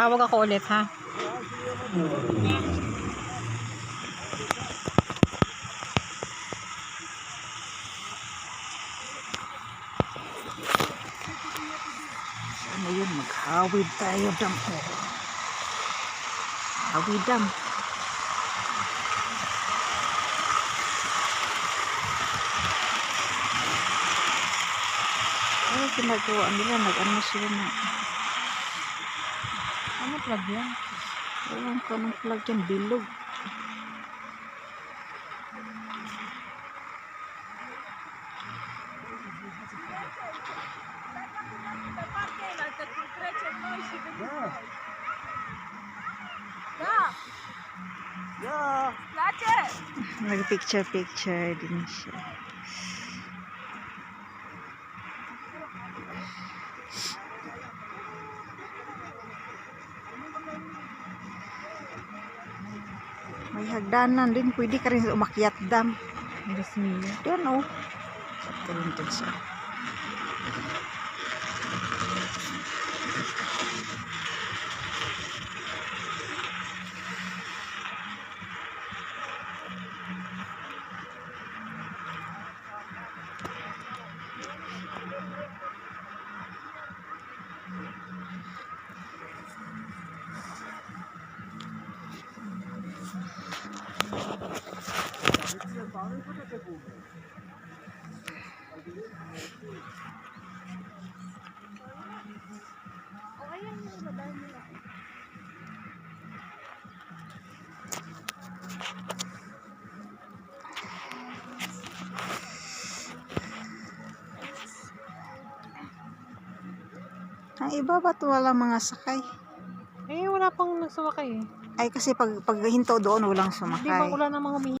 Tawag ako ulit, ha? Ano yun? Maghawid tayo dam. Hawid dam. Ano ginagawa nila? Nag-ano sila na. Ano plug yan? Ewan ko anong plug yan. Bilog. Nag-picture-picture din siya. May hagdanan din. Pwede ka rin umakyat dam. Mio. Yan o. Rin dun siya. Ang iba ba't walang mga sakay? Eh, wala pang nagsumakay eh. Ay kasi pag, pag hinto doon walang Di ba sumakay. wala namang humihingi?